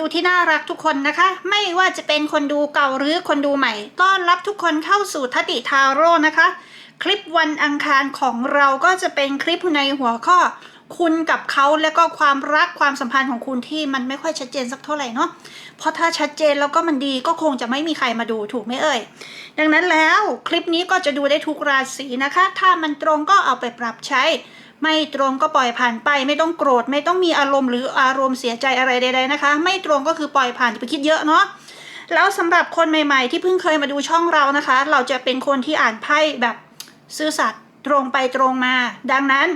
ดูที่น่ารักทุกคนนะคะ ไม่ว่าจะเป็นคนดูเก่าหรือคนดูใหม่ ต้อนรับทุกคนเข้าสู่ทัติทาโร่นะคะ คลิปวันอังคารของเราก็จะเป็นคลิปในหัวข้อ คุณกับเขาและก็ความรักความสัมพันธ์ของคุณที่มันไม่ค่อยชัดเจนสักเท่าไหร่เนาะเพราะถ้าชัดเจนแล้วก็มันดีก็คงจะไม่มีใครมาดูถูกไหมเอ่ย ดังนั้นแล้วคลิปนี้ก็จะดูได้ทุกราศีนะคะ ถ้ามันตรงก็เอาไปปรับใช้ ไม่ตรงก็ปล่อยผ่านไป ไม่ต้องโกรธ ไม่ต้องมีอารมณ์หรืออารมณ์เสียใจอะไรใดๆนะคะ ไม่ตรงก็คือปล่อยผ่านอย่าไปคิดเยอะเนาะแล้วสำหรับคนใหม่ ๆ ที่เพิ่งเคยมาดูช่องเรานะคะ เราจะเป็นคนที่อ่านไพ่แบบซื่อสัตย์ตรงไปตรงมา ดังนั้น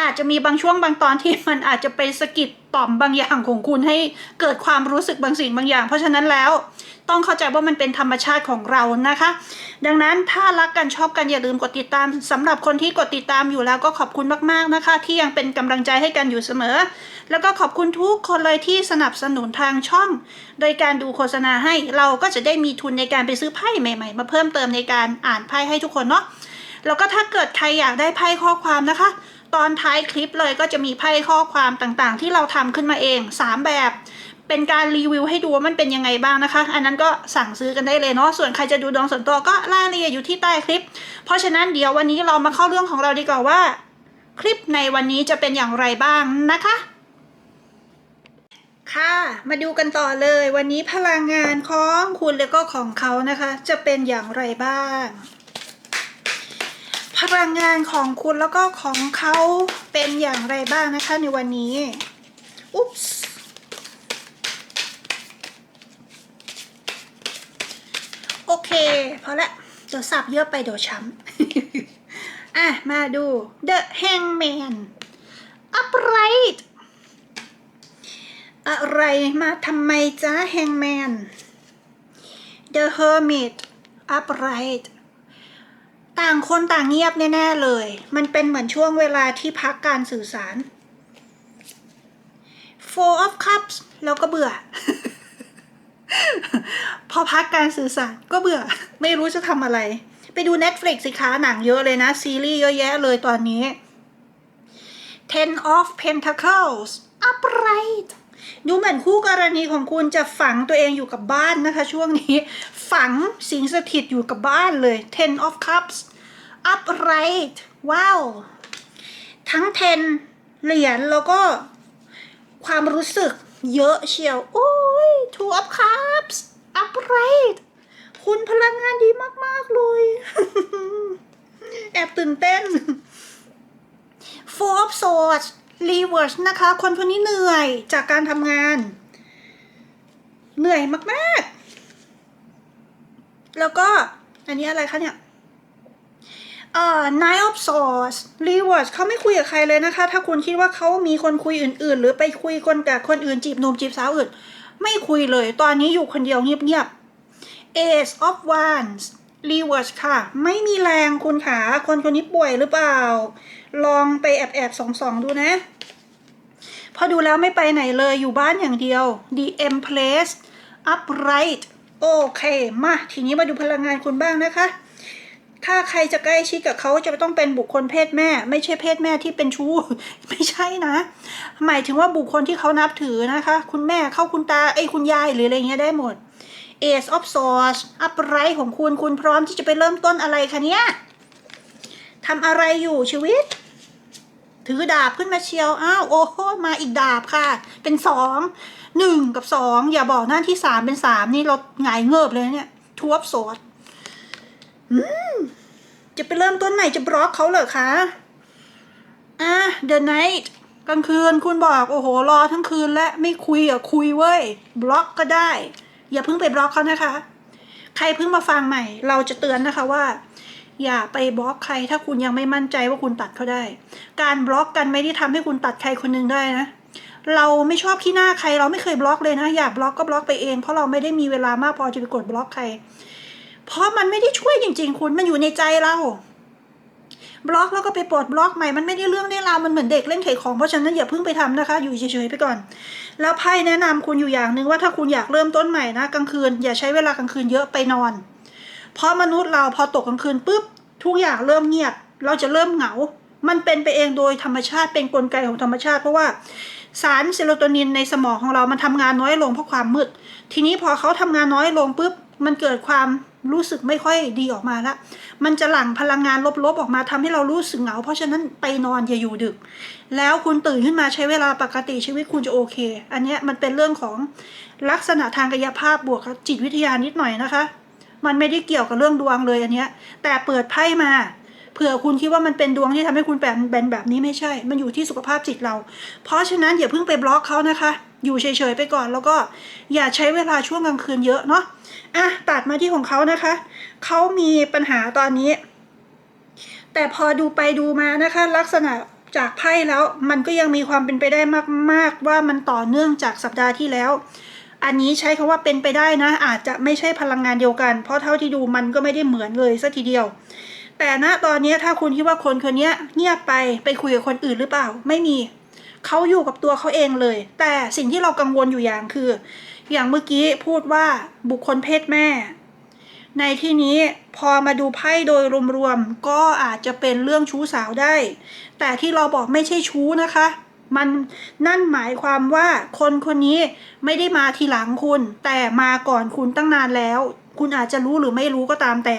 อาจจะมีบางช่วงบางตอนที่มันอาจจะไปสะกิดต่อมบางอย่างของคุณให้เกิดความรู้สึกบางสิ่งบางอย่าง เพราะฉะนั้นแล้วต้องเข้าใจว่ามันเป็นธรรมชาติของเรานะคะ ดังนั้นถ้ารักกันชอบกันอย่าลืมกดติดตามสำหรับคนที่กดติดตามอยู่แล้วก็ขอบคุณมากๆนะคะ ที่ยังเป็นกำลังใจให้กันอยู่เสมอ แล้วก็ขอบคุณทุกคนเลยที่สนับสนุนทางช่อง โดยการดูโฆษณาให้เราก็จะได้มีทุนในการไปซื้อไพ่ใหม่ๆ มาเพิ่มเติมในการอ่านไพ่ให้ทุกคนเนาะแล้วก็ถ้าเกิดใครอยากได้ไพ่ข้อความนะคะ ตอนท้ายคลิปเลยก็จะมีไพ่ข้อความต่างๆ ที่เราทำขึ้นมาเอง 3 แบบเป็นการรีวิวให้ดูว่ามันเป็นยังไงบ้างนะคะ อันนั้นก็สั่งซื้อกันได้เลยเนาะ ส่วนใครจะดูดวงส่วนตัวก็รายละเอียดอยู่ที่ใต้คลิป เพราะฉะนั้นเดี๋ยววันนี้เรามาเข้าเรื่องของเราดีกว่าว่า คลิปในวันนี้จะเป็นอย่างไรบ้างนะคะ ค่ะ มาดูกันต่อเลย วันนี้พลังงานของคุณแล้วก็ของเขานะคะ จะเป็นอย่างไรบ้าง พลังงานของคุณแล้วก็ของเขาเป็นอย่างไรบ้างนะคะในวันนี้ อุ๊ปส์โอเคพอละเดี๋ยวสับเยอะไปเดี๋ยวช้ำ อะ มาดู The Hangman Upright อะไรมาทำไมจ้า Hangman The Hermit Upright ต่างคนต่างเงียบแน่ ๆ เลย มันเป็นเหมือนช่วงเวลาที่พักการสื่อสาร Four of Cups แล้วก็เบื่อ พอพักการสื่อสารก็เบื่อ ไม่รู้จะทำอะไร ไปดู Netflix สิคะหนังเยอะเลยนะ ซีรีส์เยอะแยะเลยตอนนี้ Ten of Pentacles upright ดูเหมือนคู่กรณีของคุณจะฝังตัวเองอยู่กับบ้านนะคะ ช่วงนี้ ฝังสิงสถิตอยู่กับบ้านเลย Ten of Cups upright ว้าว ทั้ง ten เหรียญแล้วก็ความรู้สึกเยอะเชียว โอ้ย Two of Cups upright คุณพลังงานดีมาก ๆ เลย แอบตื่นเต้น Four of Swords Reverse นะคะ คนคนนี้เหนื่อยจากการทำงาน เหนื่อยมาก ๆ แล้วก็อันนี้อะไรคะเนี่ยเอ่อ Nine of Swords Reverse เขาไม่คุยกับใครเลยนะคะ ถ้าคุณคิดว่าเขามีคนคุยอื่น ๆ หรือไปคุยคนกับคนอื่นจีบหนุ่มจีบสาวอื่น ไม่คุยเลย ตอนนี้อยู่คนเดียวเงียบๆ Ace of Wands Reverse ค่ะ ไม่มีแรงคุณขาคนคนนี้ป่วยหรือเปล่า ลองไปแอบแอบส่องสองๆดูนะ พอดูแล้วไม่ไปไหนเลยอยู่บ้านอย่างเดียว The Empress Upright โอเคมาทีนี้มาดูพลังงานคุณบ้างนะคะ ถ้าใครจะใกล้ชิดกับเขาจะต้องเป็นบุคคลเพศแม่ ไม่ใช่เพศแม่ที่เป็นชู้ ไม่ใช่นะ หมายถึงว่าบุคคลที่เขานับถือนะคะ คุณแม่เข้าคุณตาไอ้คุณยายหรืออะไรเงี้ยได้หมด Ace of Swords Upright ของคุณคุณพร้อมที่จะไปเริ่มต้นอะไรคะเนี่ยทำอะไรอยู่ชีวิต ถือดาบขึ้นมาเชียว อ้าว โอ้โหมาอีกดาบค่ะ เป็นสอง หนึ่งกับสองอย่าบอกหน้าที่สามเป็นสามนี่เราหงายเงิบเลยเนี่ยทวบโสดอืมจะไปเริ่มต้นใหม่จะบล็อกเขาเหรอคะอะ The Night กลางคืนคุณบอก โอ้โห รอทั้งคืนและไม่คุยอะคุยเว้ย บล็อกก็ได้ อย่าเพิ่งไปบล็อกเขานะคะ ใครเพิ่งมาฟังใหม่ เราจะเตือนนะคะว่า อย่าไปบล็อกใครถ้าคุณยังไม่มั่นใจว่าคุณตัดเขาได้ การบล็อกกันไม่ได้ทำให้คุณตัดใครคนหนึ่งได้นะ เราไม่ชอบขี้หน้าใคร เราไม่เคยบล็อกเลยนะ อยากบล็อกก็บล็อกไปเอง เพราะเราไม่ได้มีเวลามากพอจะไปกดบล็อกใคร เพราะมันไม่ได้ช่วยจริง ๆ คุณมันอยู่ในใจเรา บล็อกแล้วก็ไปปลดบล็อกใหม่ มันไม่ได้เรื่องได้ราว มันเหมือนเด็กเล่นไขของเพราะฉะนั้นอย่าเพิ่งไปทำนะคะ อยู่เฉยๆไปก่อน แล้วไพ่แนะนำคุณอยู่อย่างหนึ่งว่าถ้าคุณอยากเริ่มต้นใหม่นะกลางคืน อย่าใช้เวลากลางคืนเยอะไปนอน เพราะมนุษย์เราพอตกกลางคืนปุ๊บทุกอย่างเริ่มเงียบ เราจะเริ่มเหงา มันเป็นไปเองโดยธรรมชาติเป็นกลไกของธรรมชาติเพราะว่า สารเซโรโทนินในสมองของเรามันทำงานน้อยลงเพราะความมืด ทีนี้พอเขาทำงานน้อยลงปุ๊บมันเกิดความรู้สึกไม่ค่อยดีออกมาละมันจะหลั่งพลังงานลบๆออกมาทำให้เรารู้สึกเหงา เพราะฉะนั้นไปนอนอย่าอยู่ดึก แล้วคุณตื่นขึ้นมาใช้เวลาปกติชีวิตคุณจะโอเค อันนี้มันเป็นเรื่องของลักษณะทางกายภาพบวกกับจิตวิทยานิดหน่อยนะคะ มันไม่ได้เกี่ยวกับเรื่องดวงเลยอันนี้แต่เปิดไพ่มา เผื่อคุณคิดว่ามันเป็นดวงที่ทำให้คุณแบนแบนแบบนี้ไม่ใช่ มันอยู่ที่สุขภาพจิตเรา เพราะฉะนั้นอย่าเพิ่งไปบล็อกเขานะคะ อยู่เฉยๆไปก่อน แล้วก็อย่าใช้เวลาช่วงกลางคืนเยอะเนาะอะตัดมาที่ของเขานะคะ เขามีปัญหาตอนนี้ แต่พอดูไปดูมานะคะ ลักษณะจากไพ่แล้วมันก็ยังมีความเป็นไปได้มาก ๆ ว่ามันต่อเนื่องจากสัปดาห์ที่แล้ว อันนี้ใช้คาว่าเป็นไปได้นะ อาจจะไม่ใช่พลังงานเดียวกัน เพราะเท่าที่ดูมันก็ไม่ได้เหมือนเลยสักทีเดียว แต่ณตอนนี้ถ้าคุณคิดว่าคนคนนี้เงียบไปไปคุยกับคนอื่นหรือเปล่า ไม่มีเขาอยู่กับตัวเขาเองเลย แต่สิ่งที่เรากังวลอยู่อย่างคือ อย่างเมื่อกี้พูดว่าบุคคลเพศแม่ ในที่นี้พอมาดูไพ่โดยรวมๆก็อาจจะเป็นเรื่องชู้สาวได้ แต่ที่เราบอกไม่ใช่ชู้นะคะ มันนั่นหมายความว่าคนคนนี้ไม่ได้มาทีหลังคุณ แต่มาก่อนคุณตั้งนานแล้ว คุณอาจจะรู้หรือไม่รู้ก็ตามแต่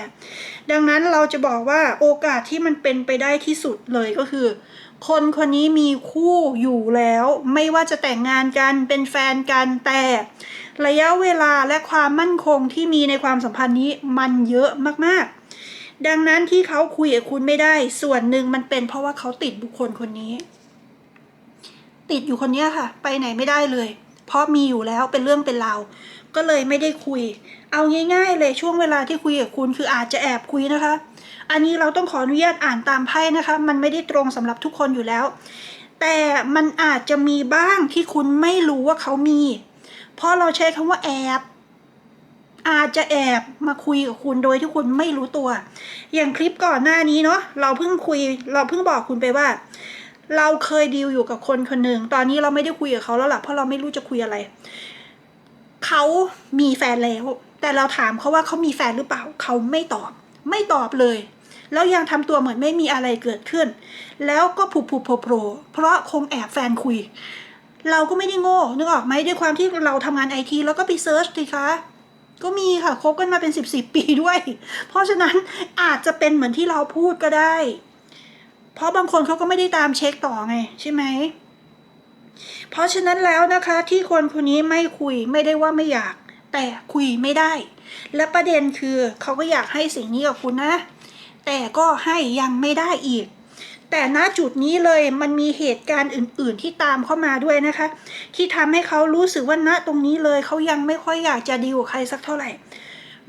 ดังนั้นเราจะบอกว่าโอกาสที่มันเป็นไปได้ที่สุดเลยก็คือ คนคนนี้มีคู่อยู่แล้ว ไม่ว่าจะแต่งงานกันเป็นแฟนกันแต่ระยะเวลาและความมั่นคงที่มีในความสัมพันธ์นี้มันเยอะมากๆ ดังนั้นที่เขาคุยกับคุณไม่ได้ ส่วนหนึ่งมันเป็นเพราะว่าเขาติดบุคคลคนนี้ ติดอยู่คนนี้ค่ะ ไปไหนไม่ได้เลย เพราะมีอยู่แล้วเป็นเรื่องเป็นราว ก็เลยไม่ได้คุย เอาง่ายๆเลยช่วงเวลาที่คุยกับคุณคืออาจจะแอบคุยนะคะ อันนี้เราต้องขออนุญาตอ่านตามไพ่นะคะ มันไม่ได้ตรงสำหรับทุกคนอยู่แล้ว แต่มันอาจจะมีบ้างที่คุณไม่รู้ว่าเขามี เพราะเราใช้คำว่าแอบอาจจะแอบมาคุยกับคุณโดยที่คุณไม่รู้ตัว อย่างคลิปก่อนหน้านี้เนาะเราเพิ่งคุย เราเพิ่งบอกคุณไปว่า เราเคยดีลอยู่กับคนคนหนึ่งตอนนี้เราไม่ได้คุยกับเขาแล้วล่ะเพราะเราไม่รู้จะคุยอะไร เขามีแฟนแล้ว แต่เราถามเขาว่าเขามีแฟนหรือเปล่า เขาไม่ตอบ ไม่ตอบเลย แล้วยังทำตัวเหมือนไม่มีอะไรเกิดขึ้น แล้วก็ผูกผูโผล่โผล่เพราะคงแอบแฟนคุย เราก็ไม่ได้โง่ นึกออกไหมด้วยความที่เราทำงานไอทีแล้วก็ไปเซิร์ชสิคะก็มีค่ะคบกันมาเป็นสิบสิบปีด้วย เพราะฉะนั้นอาจจะเป็นเหมือนที่เราพูดก็ได้ เพราะบางคนเขาก็ไม่ได้ตามเช็คต่อไง ใช่ไหม เพราะฉะนั้นแล้วนะคะที่คนคนนี้ไม่คุยไม่ได้ว่าไม่อยาก แต่คุยไม่ได้ และประเด็นคือเขาก็อยากให้สิ่งนี้กับคุณนะ แต่ก็ให้ยังไม่ได้อีก แต่ณจุดนี้เลยมันมีเหตุการณ์อื่น ๆ ที่ตามเข้ามาด้วยนะคะ ที่ทำให้เขารู้สึกว่าณตรงนี้เลยเขายังไม่ค่อยอยากจะดีลกับใครสักเท่าไหร่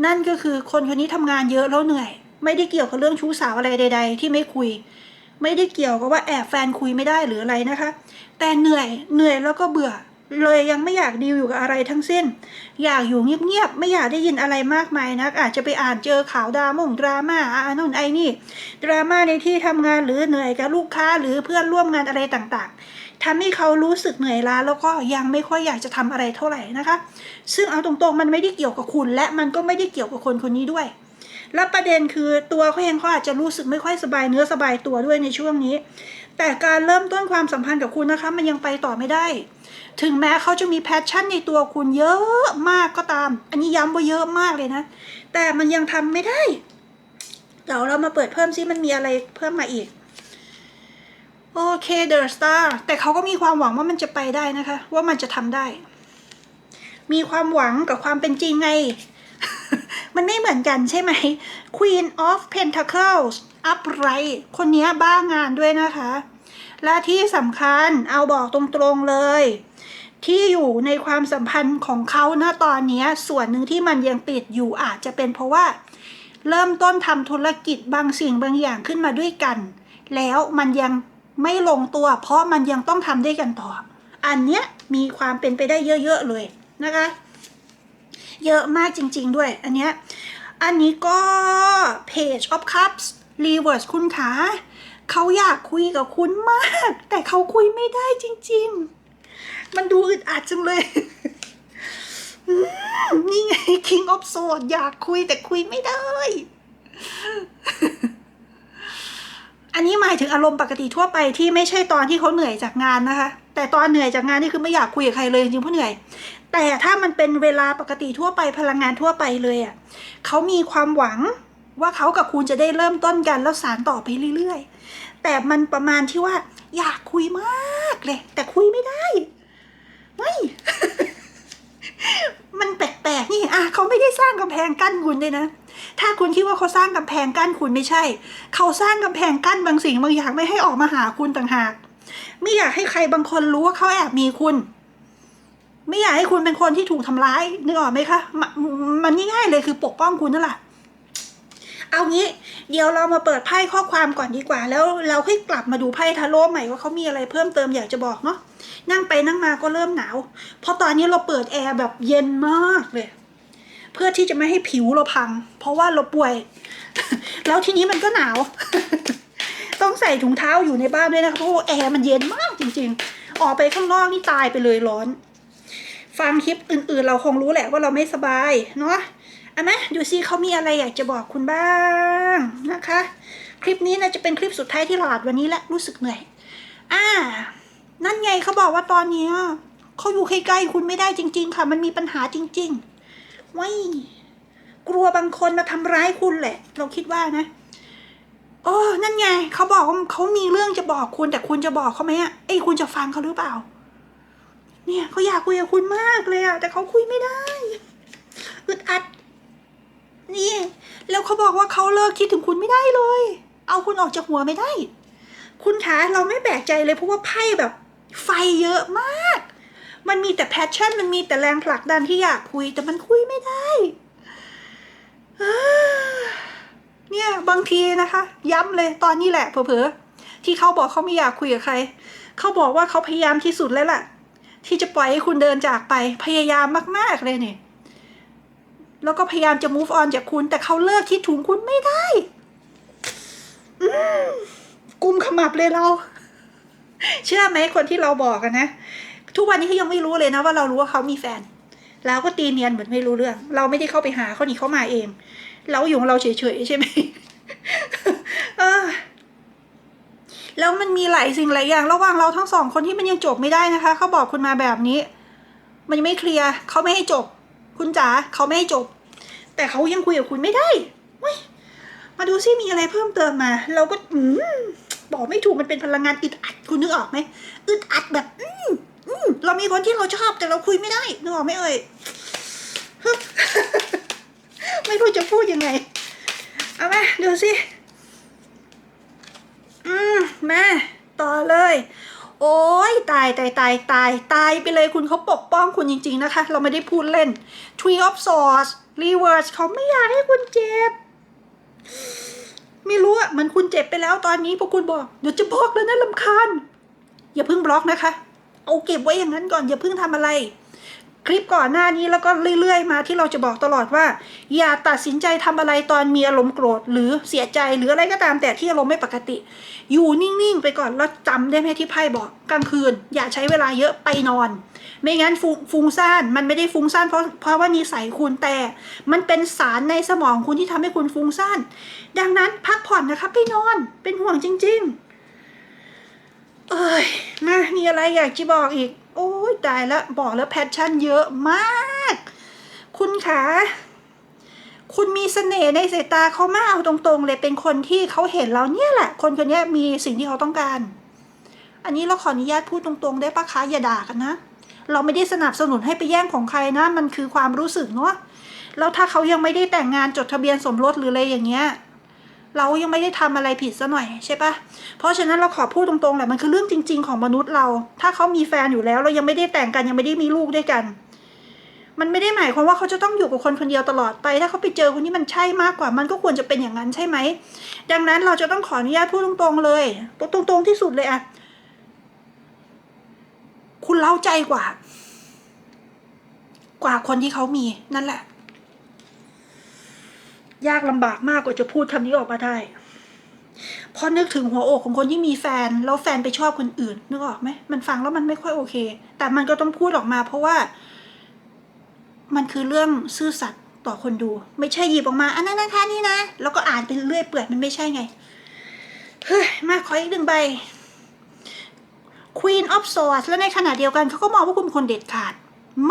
นั่นก็คือคนคนนี้ทำงานเยอะแล้วเหนื่อย ไม่ได้เกี่ยวกับเรื่องชู้สาวอะไรใด ๆ ที่ไม่คุย ไม่ได้เกี่ยวกับว่าแอบแฟนคุยไม่ได้หรืออะไรนะคะ แต่เหนื่อยเหนื่อยแล้วก็เบื่อ เลยยังไม่อยากดีลอยู่กับอะไรทั้งสิ้น อยากอยู่เงียบๆไม่อยากได้ยินอะไรมากมายนัก อาจจะไปอ่านเจอข่าวดราม่งดราม่าอ่านู่นไอ้นี่ ดราม่าในที่ทำงานหรือเหนื่อยกับลูกค้าหรือเพื่อนร่วมงานอะไรต่างๆทำให้เขารู้สึกเหนื่อยล้าแล้วก็ยังไม่ค่อยอยากจะทำอะไรเท่าไหร่นะคะ ซึ่งเอาตรงๆมันไม่ได้เกี่ยวกับคุณ และมันก็ไม่ได้เกี่ยวกับคนคนนี้ด้วย และประเด็นคือตัวเขาเองเขาอาจจะรู้สึกไม่ค่อยสบายเนื้อสบายตัวด้วยในช่วงนี้ แต่การเริ่มต้นความสัมพันธ์กับคุณนะคะ มันยังไปต่อไม่ได้ ถึงแม้เขาจะมีแพชชั่นในตัวคุณเยอะมากก็ตาม อันนี้ย้ำว่าเยอะมากเลยนะ แต่มันยังทำไม่ได้เดี๋ยวเรามาเปิดเพิ่มซิมันมีอะไรเพิ่มมาอีกโอเค The Star แต่เขาก็มีความหวังว่ามันจะไปได้นะคะ ว่ามันจะทำได้ มีความหวังกับความเป็นจริงไง มันไม่เหมือนกันใช่ไหม Queen of Pentacles upright คนนี้บ้างานด้วยนะคะ และที่สำคัญเอาบอกตรงๆเลย ที่อยู่ในความสัมพันธ์ของเขาณตอนนี้ส่วนหนึ่งที่มันยังติดอยู่อาจจะเป็นเพราะว่า เริ่มต้นทำธุรกิจบางสิ่งบางอย่างขึ้นมาด้วยกัน แล้วมันยังไม่ลงตัว เพราะมันยังต้องทำด้วยกันต่อ อันเนี้ยมีความเป็นไปได้เยอะ ๆ เลยนะคะ เยอะมากจริง ๆ ด้วย อันเนี้ย อันนี้ก็ Page of Cups Reverse คุณขาเขาอยากคุยกับคุณมาก แต่เขาคุยไม่ได้จริง ๆ มันดูอึดอัดจังเลย นี่ไง King of Swords อยากคุยแต่คุยไม่ได้ อันนนี้หมายถึงอารมณ์ปกติทั่วไปที่ไม่ใช่ตอนที่เขาเหนื่อยจากงานนะคะ แต่ตอนเหนื่อยจากงานนี่คือไม่อยากคุยกับใครเลยจริงๆเพราะเหนื่อย แต่ถ้ามันเป็นเวลาปกติทั่วไปพลังงานทั่วไปเลยอะ่ะเขามีความหวังว่าเขากับคุณจะได้เริ่มต้นกันแล้วสารต่อไปเรื่อยๆ แต่มันประมาณที่ว่า อยากคุยมากเลย แต่คุยไม่ได้ไม่มันแปลกๆนี่อะเขาไม่ได้สร้างกำแพงกั้นคุณเลยนะ ถ้าคุณคิดว่าเขาสร้างกำแพงกั้นคุณไม่ใช่ เขาสร้างกำแพงกั้นบางสิ่งบางอย่างไม่ให้ออกมาหาคุณต่างหาก ไม่อยากให้ใครบางคนรู้ว่าเขาแอบมีคุณ ไม่อยากให้คุณเป็นคนที่ถูกทำร้ายนึกออกไหมคะมมันง่ายๆเลยคือปกป้องคุณนั่นแหละเอางี้เดี๋ยวเรามาเปิดไพ่ข้อความก่อนดีกว่า แล้วเราค่อยกลับมาดูไพ่ทาโร่ใหม่ว่าเขามีอะไรเพิ่มเติมอยากจะบอกเนาะนั่งไปนั่งมาก็เริ่มหนาว เพราะตอนนี้เราเปิดแอร์แบบเย็นมากเลย เพื่อที่จะไม่ให้ผิวเราพัง เพราะว่าเราป่วย แล้วทีนี้มันก็หนาว ต้องใส่ถุงเท้าอยู่ในบ้านด้วยนะคะเพราะแอร์มันเย็นมากจริง ๆ ออกไปข้างนอกนี่ตายไปเลยร้อน ฟังคลิปอื่นๆ เราคงรู้แหละว่าเราไม่สบายเนาะอาไหมดูซิเขามีอะไรอยากจะบอกคุณบ้างนะคะ คลิปนี้นะจะเป็นคลิปสุดท้ายที่เราอัดวันนี้และรู้สึกเหนื่อย อ่า นั่นไงเขาบอกว่าตอนนี้เขาอยู่ใกล้ๆคุณไม่ได้จริง ๆ ค่ะ มันมีปัญหาจริงๆว้ายกลัวบางคนมาทำร้ายคุณแหละ เราคิดว่านะโอ้นั่นไงเขาบอกว่าเขามีเรื่องจะบอกคุณแต่คุณจะบอกเขาไหมอะเอ้คุณจะฟังเขาหรือเปล่า เนี่ยเขาอยากคุยกับคุณมากเลยอะแต่เขาคุยไม่ได้อึดอัด นี่ แล้วเขาบอกว่าเขาเลิกคิดถึงคุณไม่ได้เลย เอาคุณออกจากหัวไม่ได้ คุณคะเราไม่แปลกใจเลยเพราะว่าไพ่แบบ ไฟเยอะมาก มันมีแต่แพชชั่น มันมีแต่แรงผลักดันที่อยากคุย แต่มันคุยไม่ได้เนี่ยบางทีนะคะ ย้ำเลยตอนนี้แหละเผลอๆที่เขาบอกเขาไม่อยากคุยกับใคร เขาบอกว่าเขาพยายามที่สุดแล้วแหละ ที่จะปล่อยให้คุณเดินจากไปพยายามมาก ๆ เลยเนี่ยแล้วก็พยายามจะ move on จากคุณ แต่เขาเลิกคิดถึงคุณไม่ได้กุมขมับเลยเรา เชื่อไหมคนที่เราบอกกันนะ ทุกวันนี้เขายังไม่รู้เลยนะว่าเรารู้ว่าเขามีแฟนเราก็ตีเนียนเหมือนไม่รู้เรื่อง เราไม่ได้เข้าไปหาเขานี่เขามาเอง เราอยู่ของเราเฉยๆใช่ไหมเออ แล้วมันมีหลายสิ่งหลายอย่าง ระหว่างเราทั้งสองคนที่มันยังจบไม่ได้นะคะ เขาบอกคุณมาแบบนี้ มันยังไม่เคลียร์เขาไม่ให้จบ คุณจ๋าเขาไม่ให้จบ แต่เขายังคุยกับคุณไม่ได้ว้ยมาดูซิมีอะไรเพิ่มเติมมา เราก็อืบอกไม่ถูกมันเป็นพลังงานอึดอัดคุณนึกออกไหมอึดอัดแบบ อืมอืมเรามีคนที่เราชอบแต่เราคุยไม่ได้นึกออกไหมเอ่ยไม่รู้จะพูดยังไง เอามาดูสิ อืมมาต่อเลย โอ้ยตายตายตายตายตายไปเลยคุณเขาปกป้องคุณจริง ๆ นะคะ เราไม่ได้พูดเล่น Tree of Swords Reverse เขาไม่อยากให้คุณเจ็บ ไม่รู้อะเหมันคุณเจ็บไปแล้วตอนนี้พวกคุณบอก เดี๋ยวจะบล็อกแล้วนะลำคาญ อย่าเพิ่งบล็อกนะคะ เอาเก็บไว้อย่างนั้นก่อนอย่าเพิ่งทำอะไร คลิปก่อนหน้านี้แล้วก็เรื่อยๆ มาที่เราจะบอกตลอดว่า อย่าตัดสินใจทำอะไรตอนมีอารมณ์โกรธหรือเสียใจหรืออะไรก็ตามแต่ที่อารมณ์ไม่ปกติ อยู่นิ่งๆ ไปก่อนแล้วจำได้ไหมที่ไพ่บอกกลางคืน อย่าใช้เวลาเยอะไปนอน ไม่งั้นฟุฟุ้งซ่านมันไม่ได้ฟุ้งซ่านเพราะเพราะว่านิสัยคุณแต่ มันเป็นสารในสมองคุณที่ทำให้คุณฟุ้งซ่านดังนั้นพักผ่อนนะคะไปนอนเป็นห่วงจริง ๆ เอ้ยมามีอะไรอยากจะบอกอีก โอ้ยตายแล้วบอกแล้วแพชชั่นเยอะมาก คุณคะคุณมีเสน่ห์ในสายตาเขามากเอาตรงๆ เลยเป็นคนที่เขาเห็นเราเนี่ยแหละ คนคนนี้มีสิ่งที่เขาต้องการ อันนี้เราขออนุญาตพูดตรงๆ ได้ปะคะอย่าด่ากันนะ เราไม่ได้สนับสนุนให้ไปแย่งของใครนะ มันคือความรู้สึกเนาะแล้วถ้าเขายังไม่ได้แต่งงานจดทะเบียนสมรสหรืออะไรอย่างเงี้ย เรายังไม่ได้ทำอะไรผิดซะหน่อยใช่ปะเพราะฉะนั้นเราขอพูดตรงๆแหละมันคือเรื่องจริง ๆ ของมนุษย์เรา ถ้าเขามีแฟนอยู่แล้ว เรายังไม่ได้แต่งกันยังไม่ได้มีลูกด้วยกัน มันไม่ได้หมายความว่าเขาจะต้องอยู่กับคนคนเดียวตลอดไป ถ้าเขาไปเจอคนที่มันใช่มากกว่า มันก็ควรจะเป็นอย่างนั้นใช่ไหม ดังนั้นเราจะต้องขออนุญาตพูดตรงๆ เลยตรงๆที่สุดเลยอะคุณเล่าใจกว่า กว่าคนที่เขามีนั่นแหละ ยากลำบากมากกว่าจะพูดคำนี้ออกมาได้เพราะนึกถึงหัวอกของคนที่มีแฟน แล้วแฟนไปชอบคนอื่นนึกออกไหมมันฟังแล้วมันไม่ค่อยโอเค แต่มันก็ต้องพูดออกมา เพราะว่า มันคือเรื่องซื่อสัตย์ต่อคนดู ไม่ใช่หยิบออกมาอันนั้นนะคะนี่นะแล้วก็อ่านไปเรื่อยเปื่อยมันไม่ใช่ไงเฮ้ยมาขออีกหนึ่งใบ Queen of Swords แล้วในขณะเดียวกันเขาก็มองว่าคุณเป็นคนเด็ดขาด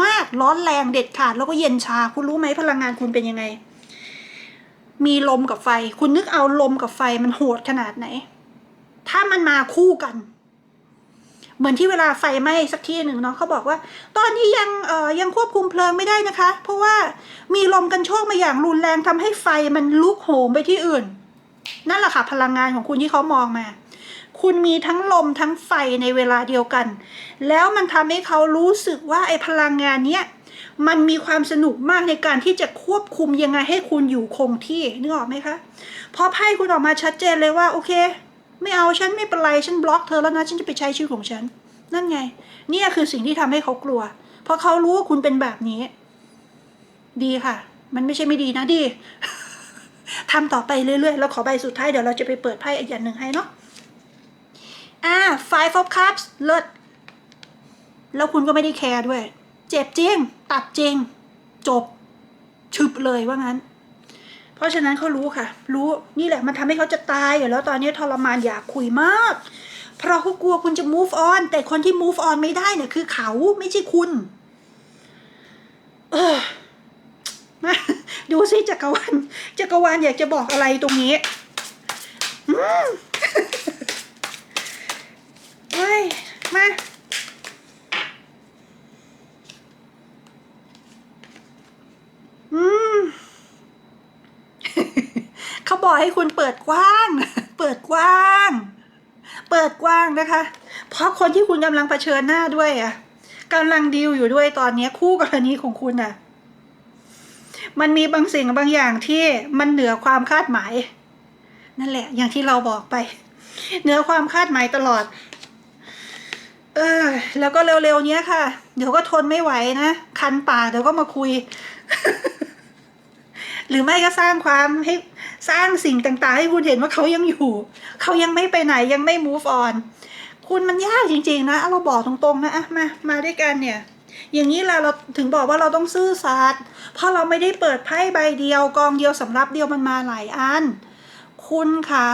มากร้อนแรงเด็ดขาด แล้วก็เย็นชา คุณรู้ไหมพลังงานคุณเป็นยังไง มีลมกับไฟ คุณนึกเอาลมกับไฟมันโหดขนาดไหน ถ้ามันมาคู่กัน เหมือนที่เวลาไฟไหม้สักที่หนึ่งเนาะเขาบอกว่า ตอนนี้ยังเอ่อยังควบคุมเพลิงไม่ได้นะคะ เพราะว่ามีลมกันโชกมาอย่างรุนแรงทำให้ไฟมันลุกโหมไปที่อื่น นั่นแหละค่ะพลังงานของคุณที่เขามองมาคุณมีทั้งลมทั้งไฟในเวลาเดียวกัน แล้วมันทำให้เขารู้สึกว่าไอ้พลังงานเนี้ย มันมีความสนุกมากในการที่จะควบคุมยังไงให้คุณอยู่คงที่นึกออกไหมคะพอไพ่คุณออกมาชัดเจนเลยว่าโอเค ไม่เอาฉันไม่เป็นไรฉันบล็อกเธอแล้วนะฉันจะไปใช้ชีวิตของฉัน นั่นไงเนี่ยคือสิ่งที่ทำให้เขากลัว เพราะเขารู้ว่าคุณเป็นแบบนี้ ดีค่ะ มันไม่ใช่ไม่ดีนะดีทำต่อไปเรื่อยๆ แล้วขอใบสุดท้ายเดี๋ยวเราจะไปเปิดไพ่อีกอย่างหนึ่งให้เนาะ อ่า five of cups เลิศ แล้วคุณก็ไม่ได้แคร์ด้วย เจ็บจริง ตัดจริง จบชึบเลยว่างั้น เพราะฉะนั้นเขารู้ค่ะ รู้นี่แหละมันทำให้เขาจะตายอยู่แล้วตอนนี้ทรมานอยากคุยมาก เพราะเขากลัวคุณจะ move on แต่คนที่ move on ไม่ได้เนี่ยคือเขาไม่ใช่คุณ เออมาดูซิจักรวาลจักรวาลอยากจะบอกอะไรตรงนี้อืมเฮ้ยมา เขาบอกให้คุณเปิดกว้าง เปิดกว้าง เปิดกว้างนะคะ เพราะคนที่คุณกำลังเผชิญหน้าด้วยอะกำลังดีลอยู่ด้วยตอนนี้คู่กรณีของคุณอะ มันมีบางสิ่งบางอย่างที่มันเหนือความคาดหมาย นั่นแหละ อย่างที่เราบอกไป เหนือความคาดหมายตลอด เออ แล้วก็เร็วๆเนี้ยค่ะ เดี๋ยวก็ทนไม่ไหวนะ คันปากเดี๋ยวก็มาคุย หรือไม่ก็สร้างความให้ สร้างสิ่งต่างๆ ให้คุณเห็นว่าเขายังอยู่ เขายังไม่ไปไหนยังไม่ move on คุณมันยากจริงๆนะเราบอกตรงๆนะอะมามาด้วยกันเนี่ย อย่างนี้แหละเราถึงบอกว่าเราต้องซื่อสัตย์เพราะเราไม่ได้เปิดไพ่ใบเดียวกองเดียวสำรับเดียวมันมาหลายอัน คุณคะ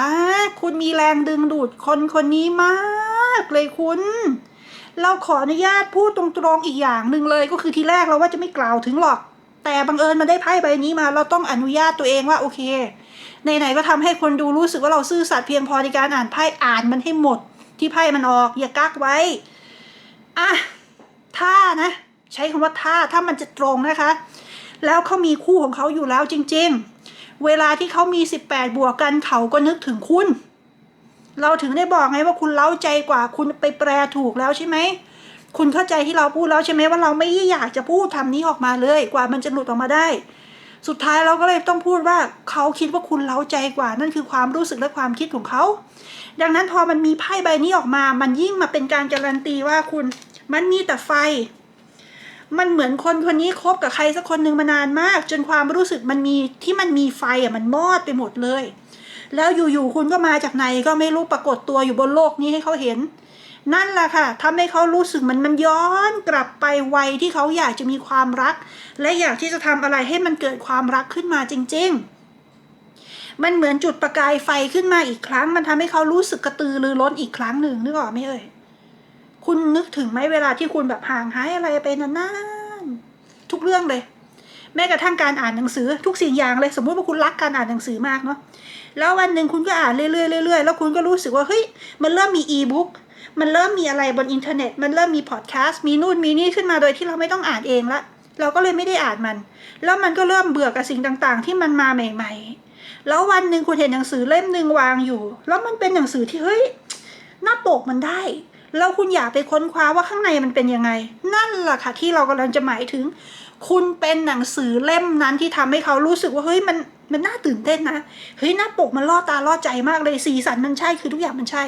คุณมีแรงดึงดูดคนคนนี้มากเลยคุณ เราขออนุญาตพูดตรงๆอีกอย่างหนึ่งเลยก็คือทีแรกเราว่าจะไม่กล่าวถึงหรอก แต่บังเอิญมันได้ไพ่ใบนี้มา เราต้องอนุญาตตัวเองว่าโอเคไหนๆก็ทำให้คนดูรู้สึกว่าเราซื่อสัตย์เพียงพอในการอ่านไพ่อ่านมันให้หมด ที่ไพ่มันออก อย่ากักไว้อะถ้านะ ใช้คำว่าถ้าถ้ามันจะตรงนะคะ แล้วเขามีคู่ของเขาอยู่แล้วจริง ๆ เวลาที่เขามี 18 บวกกันเขาก็นึกถึงคุณ เราถึงได้บอกไงว่าคุณเล้าใจกว่าคุณไปแปลถูกแล้วใช่ไหม คุณเข้าใจที่เราพูดแล้วใช่ไหมว่าเราไม่อยากจะพูดคำนี้ออกมาเลย กว่ามันจะหลุดออกมาได้ สุดท้ายเราก็เลยต้องพูดว่าเขาคิดว่าคุณเล้าใจกว่า นั่นคือความรู้สึกและความคิดของเขา ดังนั้นพอมันมีไพ่ใบนี้ออกมา มันยิ่งมาเป็นการการันตีว่าคุณมันมีแต่ไฟ มันเหมือนคนคนนี้คบกับใครสักคนหนึ่งมานานมาก จนความรู้สึกมันมีที่มันมีไฟอะมันมอดไปหมดเลย แล้วอยู่ๆคุณก็มาจากไหนก็ไม่รู้ปรากฏตัวอยู่บนโลกนี้ให้เขาเห็น นั่นแหละค่ะทำให้เขารู้สึกมันมันย้อนกลับไปวัยที่เขาอยากจะมีความรัก และอยากที่จะทำอะไรให้มันเกิดความรักขึ้นมาจริง ๆ มันเหมือนจุดประกายไฟขึ้นมาอีกครั้ง มันทำให้เขารู้สึกกระตือรือร้นอีกครั้งหนึ่งนึกออกไหมเอ่ยคุณนึกถึงไหมเวลาที่คุณแบบห่างหายอะไรไปนานๆทุกเรื่องเลยแม้กระทั่งการอ่านหนังสือทุกสิ่งอย่างเลย สมมติว่าคุณรักการอ่านหนังสือมากเนาะแล้ววันหนึ่งคุณก็อ่านเรื่อยๆเรื่อยๆแล้วคุณก็รู้สึกว่าเฮ้ยมันเริ่มมีอีบุ๊ก มันเริ่มมีอะไรบนอินเทอร์เน็ต มันเริ่มมีพอดแคสต์มีนู่นมีนี่ขึ้นมาโดยที่เราไม่ต้องอ่านเองละเราก็เลยไม่ได้อ่านมัน แล้วมันก็เริ่มเบื่อกับสิ่งต่างๆ ที่มันมาใหม่ ๆ แล้ววันหนึ่งคุณเห็นหนังสือเล่มหนึ่งวางอยู่ แล้วมันเป็นหนังสือที่เฮ้ยหน้าปกมันได้ แล้วคุณอยากไปค้นคว้าว่าข้างในมันเป็นยังไง นั่นแหละค่ะที่เรากำลังจะหมายถึง คุณเป็นหนังสือเล่มนั้นที่ทำให้เขารู้สึกว่าเฮ้ยมัน มันน่าตื่นเต้นนะ เฮ้ยหน้าปกมันล่อตาล่อใจมากเลยสีสันมันใช่คือทุกอย่างมันใช่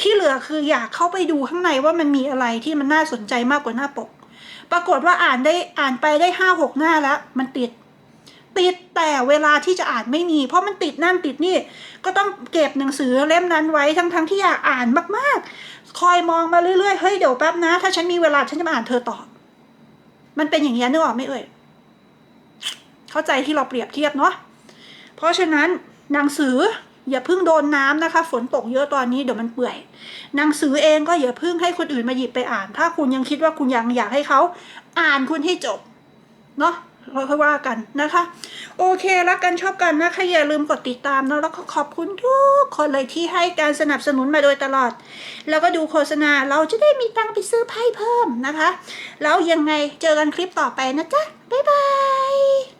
ที่เหลือคืออยากเข้าไปดูข้างในว่ามันมีอะไรที่มันน่าสนใจมากกว่าหน้าปก ปรากฏว่าอ่านได้อ่านไปได้ห้าหกหน้าแล้ว มันติด ติดแต่เวลาที่จะอ่านไม่มี เพราะมันติดนั่นติดนี่ ก็ต้องเก็บหนังสือเล่มนั้นไว้ทั้งทั้งๆที่อยากอ่านมากๆ คอยมองมาเรื่อยๆเฮ้ยเดี๋ยวแป๊บนะ ถ้าฉันมีเวลาฉันจะมาอ่านเธอต่อ มันเป็นอย่างนี้นึกออกไหมเอ่ยเข้าใจที่เราเปรียบเทียบเนาะ เพราะฉะนั้นหนังสืออย่าเพิ่งโดนน้ำนะคะ ฝนตกเยอะตอนนี้เดี๋ยวมันเปื่อย หนังสือเองก็อย่าเพิ่งให้คนอื่นมาหยิบไปอ่าน ถ้าคุณยังคิดว่าคุณยังอยากให้เขาอ่านคุณให้จบ เนาะเราค่อยว่ากันนะคะ โอเครักกันชอบกันนะคะอย่าลืมกดติดตามเนาะแล้วก็ขอบคุณทุกคนเลยที่ให้การสนับสนุนมาโดยตลอด แล้วก็ดูโฆษณาเราจะได้มีตังค์ไปซื้อไพ่เพิ่มนะคะ แล้วยังไงเจอกันคลิปต่อไปนะจ๊ะบ๊ายบาย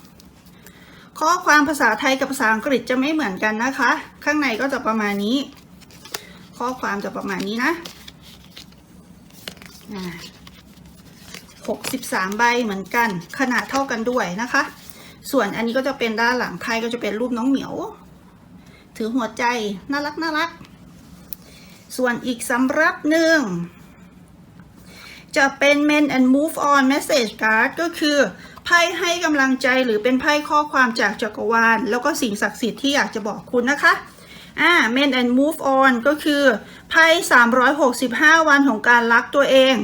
ข้อความภาษาไทยกับภาษาอังกฤษจะไม่เหมือนกันนะคะ ข้างในก็จะประมาณนี้ ข้อความจะประมาณนี้นะหกสิบสามใบเหมือนกัน ขนาดเท่ากันด้วยนะคะ ส่วนอันนี้ก็จะเป็นด้านหลังไพ่ก็จะเป็นรูปน้องเหมียว ถือหัวใจน่ารักน่ารัก ส่วนอีกสำรับหนึ่งจะเป็น Men and Move On Message Card ก็คือ ไพ่ให้กำลังใจหรือเป็นไพ่ข้อความจากจักรวาล แล้วก็สิ่งศักดิ์สิทธิ์ที่อยากจะบอกคุณนะคะอ่า Men and Move On ก็คือไพ่365 วันของการรักตัวเอง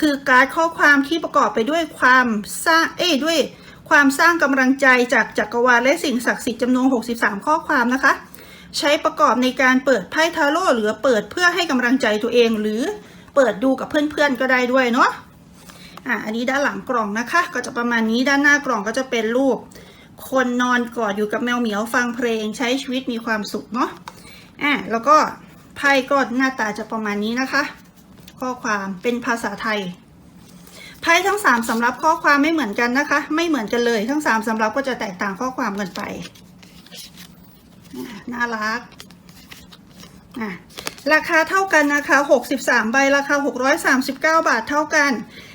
คือการข้อความที่ประกอบไปด้วยความสร้างเอ้ยด้วยความสร้างกำลังใจจากจักรวาลและสิ่งศักดิ์สิทธิ์จำนวน 63 ข้อความนะคะ ใช้ประกอบในการเปิดไพ่ทาโร่หรือเปิดเพื่อให้กำลังใจตัวเอง หรือเปิดดูกับเพื่อนๆก็ได้ด้วยเนาะ อะอันนี้ด้านหลังกล่องนะคะ ก็จะประมาณนี้ด้านหน้ากล่องก็จะเป็นรูป คนนอนกอดอยู่กับแมวเหมียวฟังเพลงใช้ชีวิตมีความสุขเนาะอะแล้วก็ไพ่ก็หน้าตาจะประมาณนี้นะคะ ข้อความเป็นภาษาไทยไพ่ทั้งสามสำรับข้อความไม่เหมือนกันนะคะ ไม่เหมือนกันเลยทั้งสามสำรับก็จะแตกต่างข้อความกันไปน่ารักอะราคาเท่ากันนะคะ 63 ใบราคา 639 บาทเท่ากัน